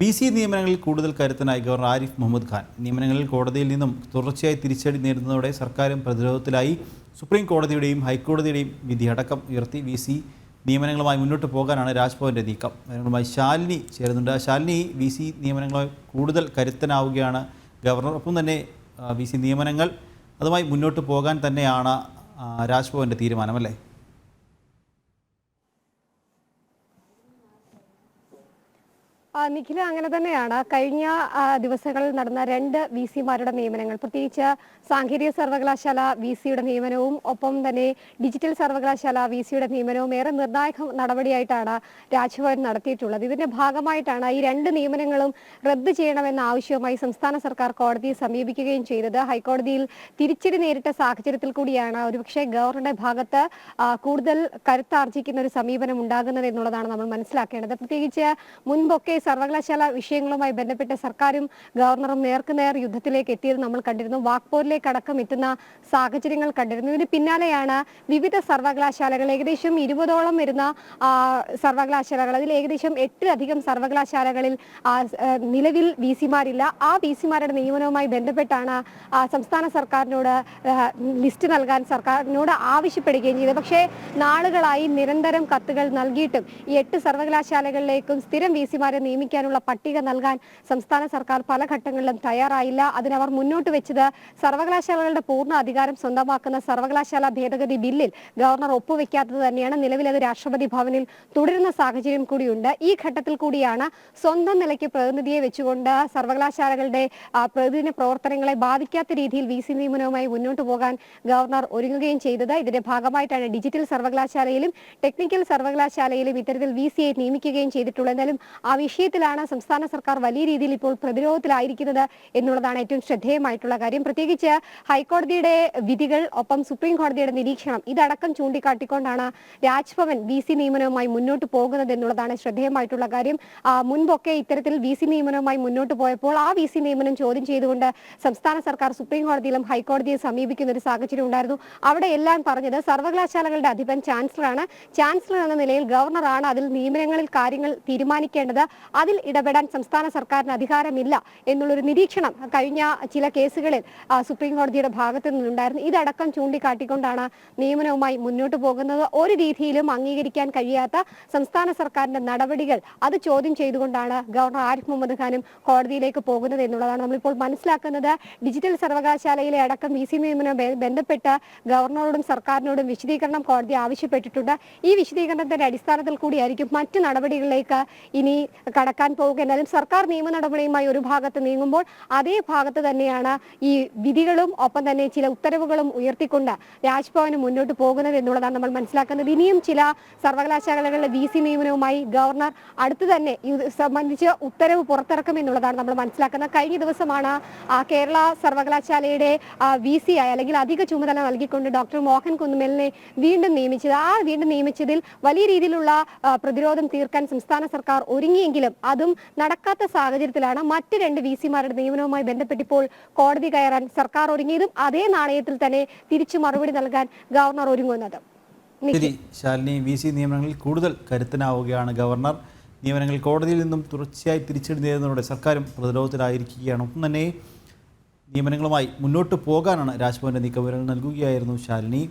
B C നിയമനങ്ങളിൽ കൂടുതൽ കരുത്തനായി ഗവർണർ ആരിഫ് മുഹമ്മദ് ഖാൻ നിയമനങ്ങളിൽ കോടതിയിൽ നിന്നും തുടർച്ചയായി തിരിച്ചടി നേരിടുന്നതോടെ സർക്കാരും പ്രതിരോധത്തിലായി. സുപ്രീം കോടതിയുടെയും ഹൈക്കോടതിയുടെയും വിധി അടക്കം ഉയർത്തി വി സി നിയമനങ്ങളുമായി മുന്നോട്ട് പോകാനാണ് രാജ്ഭവന്റെ നീക്കം. നിയമനങ്ങളുമായി ശാലിനി ചേരുന്നുണ്ട്. ശാലിനി വി സി നിയമനങ്ങളുമായി കൂടുതൽ കരുത്തനാവുകയാണ് ഗവർണർ. ഒപ്പം തന്നെ വി സി നിയമനങ്ങൾ അതുമായി മുന്നോട്ട് പോകാൻ തന്നെയാണ് രാജ്ഭവന്റെ തീരുമാനമല്ലേ നിഖില അങ്ങനെ തന്നെയാണ്. കഴിഞ്ഞ ദിവസങ്ങളിൽ നടന്ന രണ്ട് വി സിമാരുടെ നിയമനങ്ങൾ. പ്രത്യേകിച്ച് സാങ്കേതിക സർവകലാശാല വി സിയുടെ നിയമനവും ഒപ്പം തന്നെ ഡിജിറ്റൽ സർവകലാശാല വി സിയുടെ നിയമനവും ഏറെ നിർണായക നടപടിയായിട്ടാണ് രാജ്ഭവൻ നടത്തിയിട്ടുള്ളത്. ഇതിന്റെ ഭാഗമായിട്ടാണ് ഈ രണ്ട് നിയമനങ്ങളും റദ്ദ് ചെയ്യണമെന്ന ആവശ്യവുമായി സംസ്ഥാന സർക്കാർ കോടതിയെ സമീപിക്കുകയും ചെയ്തത്. ഹൈക്കോടതിയിൽ തിരിച്ചടി നേരിട്ട സാഹചര്യത്തിൽ കൂടിയാണ് ഒരുപക്ഷെ ഗവർണറുടെ ഭാഗത്ത് കൂടുതൽ കരുത്താർജിക്കുന്ന ഒരു സമീപനം ഉണ്ടാകുന്നത് എന്നുള്ളതാണ് നമ്മൾ മനസ്സിലാക്കേണ്ടത്. പ്രത്യേകിച്ച് മുൻപൊക്കെ സർവകലാശാല വിഷയങ്ങളുമായി ബന്ധപ്പെട്ട് സർക്കാരും ഗവർണറും നേർക്കുനേർ യുദ്ധത്തിലേക്ക് എത്തിയത് നമ്മൾ കണ്ടിരുന്നു. വാക്പോരിലേക്ക് അടക്കം എത്തുന്ന സാഹചര്യങ്ങൾ കണ്ടിരുന്നു. ഇതിന് പിന്നാലെയാണ് വിവിധ സർവകലാശാലകൾ. ഏകദേശം ഇരുപതോളം വരുന്ന സർവകലാശാലകൾ. അതിൽ ഏകദേശം എട്ടിലധികം സർവകലാശാലകളിൽ നിലവിൽ വി സിമാരില്ല ആ വി സിമാരുടെ നിയമനവുമായി ബന്ധപ്പെട്ടാണ് സംസ്ഥാന സർക്കാരിനോട് ലിസ്റ്റ് നൽകാൻ സർക്കാരിനോട് ആവശ്യപ്പെടുകയും ചെയ്തത്. പക്ഷേ നാളുകളായി നിരന്തരം കത്തുകൾ നൽകിയിട്ടും ഈ എട്ട് സർവകലാശാലകളിലേക്കും സ്ഥിരം വി സിമാരെ നിയമിക്കാനുള്ള പട്ടിക നൽകാൻ സംസ്ഥാന സർക്കാർ പല ഘട്ടങ്ങളിലും തയ്യാറായില്ല. അതിനവർ മുന്നോട്ട് വെച്ചത് സർവകലാശാലകളുടെ പൂർണ അധികാരം സ്വന്തമാക്കുന്ന സർവകലാശാല ഭേദഗതി ബില്ലിൽ ഗവർണർ ഒപ്പുവെക്കാത്തത് തന്നെയാണ്. നിലവിലത് രാഷ്ട്രപതി ഭവനിൽ തുടരുന്ന സാഹചര്യം കൂടിയുണ്ട്. ഈ ഘട്ടത്തിൽ കൂടിയാണ് സ്വന്തം നിലയ്ക്ക് പ്രതിനിധിയെ വെച്ചുകൊണ്ട് സർവകലാശാലകളുടെ പ്രതിദിന പ്രവർത്തനങ്ങളെ ബാധിക്കാത്ത രീതിയിൽ വി. സി. നിയമനവുമായി മുന്നോട്ട് പോകാൻ ഗവർണർ ഒരുങ്ങുകയും ചെയ്തത്. ഇതിന്റെ ഭാഗമായിട്ടാണ് ഡിജിറ്റൽ സർവകലാശാലയിലും ടെക്നിക്കൽ സർവകലാശാലയിലും ഇത്തരത്തിൽ വി. സിയെ നിയമിക്കുകയും ചെയ്തിട്ടുള്ളത്. എന്നാലും ആ വിഷയത്തിലാണ് സംസ്ഥാന സർക്കാർ വലിയ രീതിയിൽ ഇപ്പോൾ പ്രതിരോധത്തിലായിരിക്കുന്നത് എന്നുള്ളതാണ് ഏറ്റവും ശ്രദ്ധേയമായിട്ടുള്ള കാര്യം. പ്രത്യേകിച്ച് ഹൈക്കോടതിയുടെ വിധികൾ ഒപ്പം സുപ്രീം കോടതിയുടെ നിരീക്ഷണം ഇതടക്കം ചൂണ്ടിക്കാട്ടിക്കൊണ്ടാണ് രാജ്ഭവൻ വി സി നിയമനവുമായി മുന്നോട്ട് പോകുന്നത് എന്നുള്ളതാണ് ശ്രദ്ധേയമായിട്ടുള്ള കാര്യം. മുൻപൊക്കെ ഇത്തരത്തിൽ വി സി നിയമനവുമായി മുന്നോട്ട് പോയപ്പോൾ ആ വി സി നിയമനം ചോദ്യം ചെയ്തുകൊണ്ട് സംസ്ഥാന സർക്കാർ സുപ്രീം കോടതിയിലും ഹൈക്കോടതിയെ സമീപിക്കുന്ന ഒരു സാഹചര്യം ഉണ്ടായിരുന്നു. അവിടെ എല്ലാം പറഞ്ഞത് സർവകലാശാലകളുടെ അധിപൻ ചാൻസലറാണ്. ചാൻസലർ എന്ന നിലയിൽ ഗവർണറാണ് അതിൽ നിയമനങ്ങളിൽ കാര്യങ്ങൾ തീരുമാനിക്കേണ്ടത്. അതിൽ ഇടപെടാൻ സംസ്ഥാന സർക്കാരിന് അധികാരമില്ല എന്നുള്ളൊരു നിരീക്ഷണം കഴിഞ്ഞ ചില കേസുകളിൽ സുപ്രീം കോടതിയുടെ ഭാഗത്തു നിന്നുണ്ടായിരുന്നു. ഇതടക്കം ചൂണ്ടിക്കാട്ടിക്കൊണ്ടാണ് നിയമനവുമായി മുന്നോട്ട് പോകുന്നത്. ഒരു രീതിയിലും അംഗീകരിക്കാൻ കഴിയാത്ത സംസ്ഥാന സർക്കാരിന്റെ നടപടികൾ അത് ചോദ്യം ചെയ്തുകൊണ്ടാണ് ഗവർണർ ആരിഫ് മുഹമ്മദ് ഖാനും കോടതിയിലേക്ക് പോകുന്നത് എന്നുള്ളതാണ് നമ്മളിപ്പോൾ മനസ്സിലാക്കുന്നത്. ഡിജിറ്റൽ സർവകലാശാലയിലെ അടക്കം വി സി നിയമനവുമായി ബന്ധപ്പെട്ട് ഗവർണറോടും സർക്കാരിനോടും വിശദീകരണം കോടതി ആവശ്യപ്പെട്ടിട്ടുണ്ട്. ഈ വിശദീകരണത്തിന്റെ അടിസ്ഥാനത്തിൽ കൂടിയായിരിക്കും മറ്റു നടപടികളിലേക്ക് ഇനി കടക്കാൻ പോവുക എന്നാലും സർക്കാർ നിയമ നടപടിയുമായി ഒരു ഭാഗത്ത് നീങ്ങുമ്പോൾ അതേ ഭാഗത്ത് തന്നെയാണ് ഈ വിധികളും ഒപ്പം തന്നെ ചില ഉത്തരവുകളും ഉയർത്തിക്കൊണ്ട് രാജ്ഭവന് മുന്നോട്ട് പോകുന്നത് എന്നുള്ളതാണ് നമ്മൾ മനസ്സിലാക്കുന്നത്. ഇനിയും ചില സർവകലാശാലകളുടെ വി സി നിയമനവുമായി ഗവർണർ അടുത്ത് തന്നെ ഇത് സംബന്ധിച്ച് ഉത്തരവ് പുറത്തിറക്കും എന്നുള്ളതാണ് നമ്മൾ മനസ്സിലാക്കുന്നത്. കഴിഞ്ഞ ദിവസമാണ് കേരള സർവകലാശാലയുടെ വി സി ആയി അല്ലെങ്കിൽ അധിക ചുമതല നൽകിക്കൊണ്ട് ഡോക്ടർ മോഹൻ കുന്നുമേലിനെ വീണ്ടും നിയമിച്ചത്. ആ വീണ്ടും നിയമിച്ചതിൽ വലിയ രീതിയിലുള്ള പ്രതിരോധം തീർക്കാൻ സംസ്ഥാന സർക്കാർ ഒരുങ്ങിയെങ്കിലും അതും നടക്കാത്ത സാഹചര്യത്തിലാണ് മറ്റ് രണ്ട് വി സിമാരുടെ നിയമനവുമായി ബന്ധപ്പെട്ട് ഇപ്പോൾ കോടതി കയറാൻ സർക്കാർ ഒരുങ്ങിയതും അതേ നാണയത്തിൽ തന്നെ തിരിച്ചു മറുപടി നൽകാൻ ഗവർണർ ഒരുങ്ങുന്നത്. ശരി ശാലിനി വി സി നിയമനങ്ങളിൽ കൂടുതൽ കരുത്തനാവുകയാണ് ഗവർണർ. നിയമനങ്ങൾ കോടതിയിൽ നിന്നും തുടർച്ചയായി തിരിച്ചെടുത്തതിനോട് സർക്കാരും പ്രതിരോധത്തിലായിരിക്കുകയാണ്. ഒപ്പം തന്നെ നിയമനങ്ങളുമായി മുന്നോട്ട് പോകാനാണ് രാജ്ഭവന്റെ നീക്കം വിവരങ്ങൾ നൽകുകയായിരുന്നു ശാലിനി.